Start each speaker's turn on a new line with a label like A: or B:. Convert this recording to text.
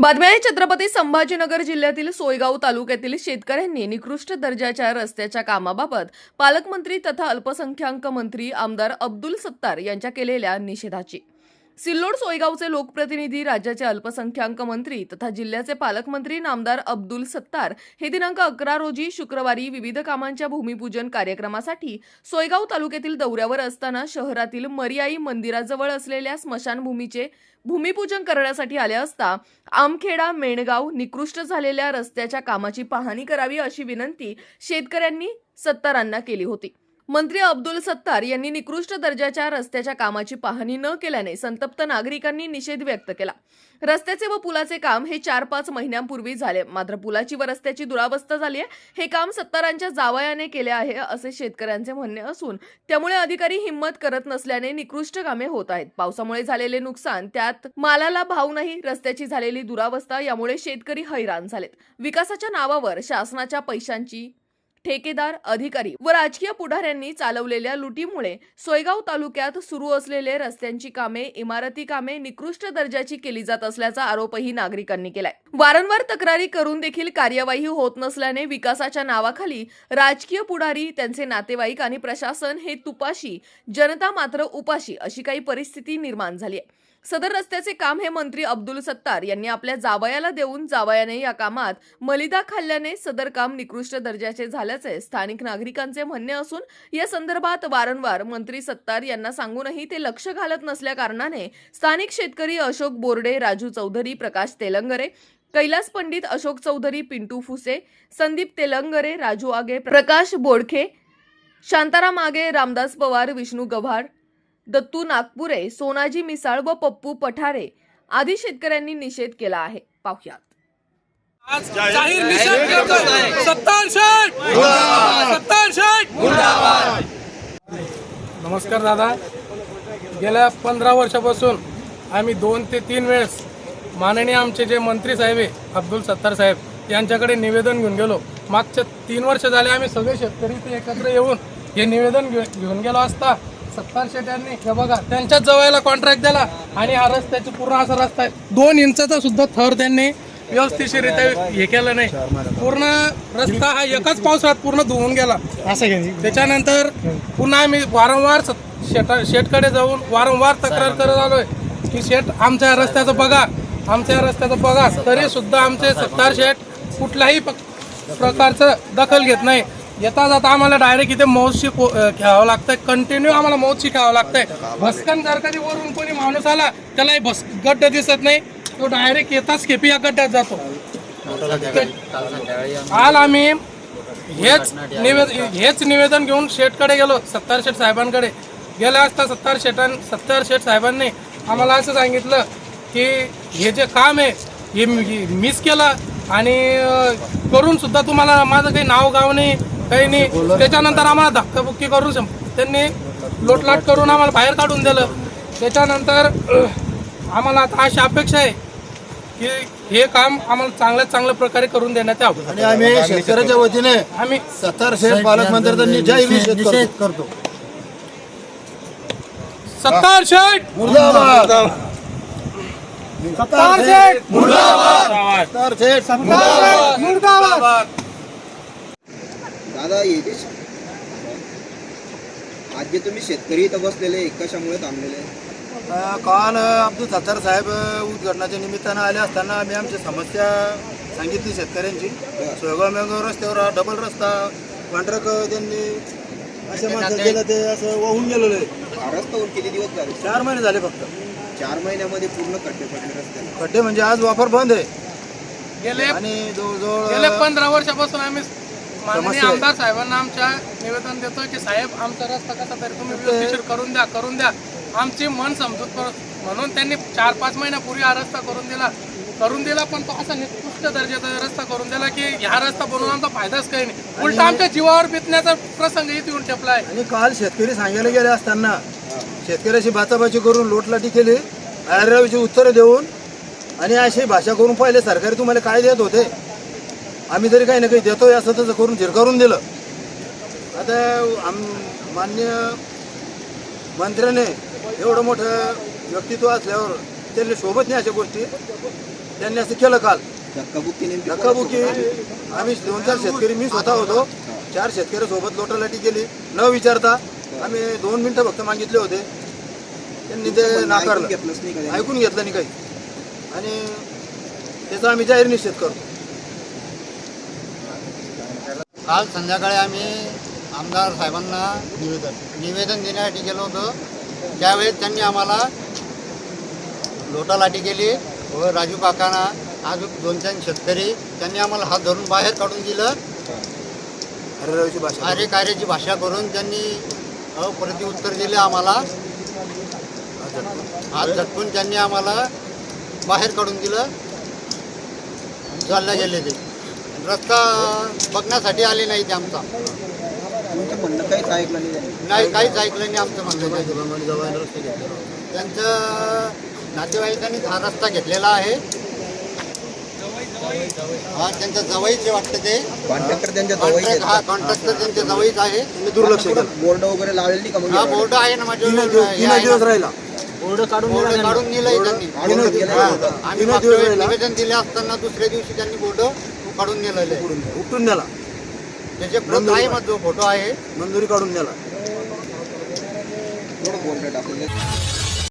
A: बातम्या आहे छत्रपती संभाजीनगर जिल्ह्यातील सोयगाव तालुक्यातील शेतकऱ्यांनी निकृष्ट दर्जाच्या रस्त्याच्या कामाबाबत पालकमंत्री तथा अल्पसंख्याक मंत्री आमदार अब्दुल सत्तार यांच्या केलेल्या निषेधाची. सिल्लोड सोयगावचे लोकप्रतिनिधी राज्याचे अल्पसंख्याक मंत्री तथा जिल्ह्याचे पालकमंत्री नामदार अब्दुल सत्तार हे दिनांक अकरा रोजी शुक्रवारी विविध कामांच्या भूमिपूजन कार्यक्रमासाठी सोयगाव तालुक्यातील दौऱ्यावर असताना शहरातील मरियाई मंदिराजवळ असलेल्या स्मशानभूमीचे भूमिपूजन करण्यासाठी आले असता आमखेडा मेणगाव निकृष्ट झालेल्या रस्त्याच्या कामाची पाहणी करावी अशी विनंती शेतकऱ्यांनी सत्तारांना केली होती. मंत्री अब्दुल सत्तार यांनी निकृष्ट दर्जाच्या रस्त्याच्या कामाची पाहणी न केल्याने संतप्त नागरिकांनी निषेध व्यक्त केला. रस्त्याचे व पुलाचे काम हे चार पाच महिन्यांपूर्वी झाले. मात्र पुलाची व रस्त्याची दुरावस्था झाली आहे. हे काम सत्तारांच्या जावयाने केले आहे असे शेतकऱ्यांचे म्हणणे असून त्यामुळे अधिकारी हिंमत करत नसल्याने निकृष्ट कामे होत आहेत. पावसामुळे झालेले नुकसान त्यात मालाला भाव नाही रस्त्याची झालेली दुरावस्था यामुळे शेतकरी हैराण झालेत. विकासाच्या नावावर शासनाच्या पैशांची ठेकेदार अधिकारी व राजकीय पुढाऱ्यांनी चालवलेल्या लुटीमुळे सोयगाव तालुक्यात सुरू असलेले रस्त्यांची कामे इमारती कामे निकृष्ट दर्जाची केली जात असल्याचा आरोपही नागरिकांनी केलाय. वारंवार तक्रारी करून देखील कार्यवाही होत नसल्याने विकासाच्या नावाखाली राजकीय पुढारी त्यांचे नातेवाईक आणि प्रशासन हे तुपाशी जनता मात्र उपाशी अशी काही परिस्थिती निर्माण झाली आहे. सदर रस्त्याचे काम हे मंत्री अब्दुल सत्तार यांनी आपल्या जावयाला देऊन जावयाने या कामात मलिदा खाल्ल्याने सदर काम निकृष्ट दर्जाचे झाल्याचे स्थानिक नागरिकांचे म्हणणे असून या संदर्भात वारंवार मंत्री सत्तार यांना सांगूनही ते लक्ष घालत नसल्या कारणाने स्थानिक शेतकरी अशोक बोर्डे राजू चौधरी प्रकाश तेलंगरे कैलास पंडित अशोक चौधरी पिंटू फुसे संदीप तेलंगरे राजू आगे प्रकाश बोडखे शांताराम आगे रामदास पवार विष्णू गव्हाड दत्तू नागपुरे सोनाजी मिसाळ व पप्पू पठारे आदी शेतकऱ्यांनी निषेध केला आहे. पाहुयात.
B: आज जाहीर निषेध करतोय. सत्तार शेठ. सत्तार शेठ. नमस्कार दादा. गेल्या पंधरा वर्षापासून आम्ही दोन ते तीन वेळेस माननीय आमचे जे मंत्री साहेब आहे अब्दुल सत्तार साहेब यांच्याकडे निवेदन घेऊन गेलो. मागच्या तीन वर्ष झाले आम्ही सगळे शेतकरी ते एकत्र येऊन हे निवेदन घेऊन गेलो असता. सत्तार शेठ यांनी हे बघा त्यांच्याच जवळला कॉन्ट्रॅक्ट दिला आणि हा रस्त्याची पूर्ण असा रस्ता आहे. दोन इंचाचा सुद्धा थर त्यांनी व्यवस्थितरित्या हे केलं नाही. पूर्ण रस्ता हा एकाच पावसाळ्यात पूर्ण धुवून गेला.
C: असं
B: त्याच्यानंतर पुन्हा आम्ही वारंवार शेता शेतकडे जाऊन वारंवार तक्रार करत आलोय की शेत आमच्या रस्त्याचं बघा आमच्या रस्त्याचं बघा. तरी सुद्धा आमचे सत्तार शेठ कुठल्याही प- प्रकारचं दखल घेत नाही. येता जाता आम्हाला डायरेक्ट इथे मौजशी को- घ्यावं लागतंय. कंटिन्यू आम्हाला मौजशी घ्यावं लागतंय. भस्कन जर कधी वरून कोणी माणूस आला त्याला भस गड्ड दिसत नाही. तो डायरेक्ट येताच खेपी या गड्ड्यात जातो. काल आम्ही हेच निवेदन हेच निवेदन घेऊन शेठकडे गेलो सत्तार शेठ साहेबांकडे. गेल्या असता सत्तार शेठां सत्तार शेठ साहेबांनी आम्हाला असं सांगितलं की हे जे काम आहे हे मिस केलं आणि करून सुद्धा तुम्हाला माझं काही नाव गाव नाही. काही नाही. त्याच्यानंतर आम्हाला धक्काबुक्की करून त्यांनी लोटलाट करून आम्हाला बाहेर काढून दिलं. त्याच्यानंतर आम्हाला आता अशी अपेक्षा आहे की हे काम आम्हाला चांगल्यात चांगल्या प्रकारे करून देण्यात यावं.
C: आणि आम्ही शेतकऱ्याच्या वतीने
B: आम्ही
C: सत्तार शेठ पालकमंत्र्यांनी जय करतो- करतो.
B: सत्तार शेठ!
C: मुर्दाबाद! सत्तार शेठ! सत्तार शेठ! मुर्दाबाद!
D: दादा जे आज जे तुम्ही शेतकरी इथं बसलेले आहे, कशामुळे थांबलेले. आहे?
C: अ, काल अब्दुल सत्तार साहेब उद्घाटनाच्या निमित्तानं आले असताना आम्ही आमची समस्या सांगितली शेतकऱ्यांची. सोयगाव मेगाव रस्त्यावर हा डबल रस्ता कॉन्ट्रॅक्ट त्यांनी अशा माणसं गेलं ते असं वाहून गेलेलं आहे.
D: हा रस्त्यावर किती दिवस झाले?
C: चार महिने झाले फक्त.
D: चार महिन्यामध्ये पूर्ण खड्डे पडले रस्त्याला.
C: खड्डे म्हणजे आज वापर बंद आहे.
B: गेले
C: आणि
B: गेले
C: जवळजवळ
B: पंधरा वर्षापासून आम्ही माननीय
C: आहे.
B: आमदार साहेबांना आमच्या निवेदन देतोय की साहेब आमचा रस्ता कसा तरी तुम्ही व्यवस्थिशीर करून द्या करून द्या. आमची मन समजूत म्हणून त्यांनी चार पाच महिन्यापूर्वी हा रस्ता करून दिला. करून दिला पण तो असा निकृष्ट दर्जाचा रस्ता करून दिला की ह्या रस्ता बनवून आमचा फायदाच काही नाही. उलट आमच्या जीवावर बेतण्याचा प्रसंग इथे येऊन टेपलाय
C: आणि काल शेतकरी सांगायला गेले असताना शेतकऱ्याची बाचाबाची करून लोटलाटी केली आयरावीची उत्तरं देऊन आणि अशी भाषा करून पाहिले सरकारी तुम्हाला काय देत होते? आम्ही तरी काही ना काही देतोय असं तसं करून झिरकारून दिलं. आता आम मान्य मंत्र्याने एवढं मोठं व्यक्तित्व असल्यावर त्यांनी सोबत नाही अशा गोष्टी. त्यांनी असं केलं काल.
D: धक्काबुक्की?
C: आम्ही दोन चार शेतकरी मी स्वतः होतो. चार शेतकऱ्यासोबत लोटालाटी केली. न विचारता आम्ही दोन मिनिटं फक्त मागितले होते. त्यांनी ते नाकारलं? ऐकून घेतलं नाही काही. आणि त्याचा आम्ही जाहीर निषेध करतो.
E: काल संध्याकाळी आम्ही आमदार साहेबांना निवेदन. देण्यासाठी गेलो होतो. त्यावेळेस त्यांनी आम्हाला लोटालाटी केली व राजू काकांना अजून दोन तीन शेतकरी त्यांनी आम्हाला हात धरून बाहेर काढून दिलं.
C: हरिरावची भाषा
E: कार्य कार्याची भाषा करून त्यांनी अप्रति उत्तर दिले आम्हाला. हात झटकून त्यांनी आम्हाला बाहेर काढून दिलं. चालल्या गेले ते. रस्ता बघण्यासाठी आले नाही ते आमचा
D: तुमचं म्हणणं काहीच ऐकलं नाही त्यांनी.
E: नाही काहीच ऐकलं नाही आमचं म्हणणं त्यांचं नातेवाईकांनी हा रस्ता घेतलेला आहे हा त्यांच्या जवळचे वाटतं ते
D: कॉन्ट्रॅक्टर त्यांच्या जवळ
E: कॉन्ट्रॅक्ट हा कॉन्ट्रॅक्टर त्यांच्या जवळच आहे
C: दुर्लक्ष केलं
D: बोर्ड वगैरे लावलेली नाही का मग
E: हा
D: एवढं?
E: बोर्ड आहे ना माझ्या
C: तीन दिवस तीन दिवस राहिला
E: बोर्ड काढून दिलंय त्यांनी
C: हा.
D: होतं.
E: आम्ही
C: तीन
E: मागच्या
C: दिवस
E: वेळेस
C: राहिला.
E: निवेदन दिले असताना दुसऱ्या दिवशी त्यांनी बोर्ड काढून नेलेलं आहे
C: उठून उपटून नेला.
E: त्याचे प्रत आहे जो फोटो आहे.
C: मंजुरी काढून नेला.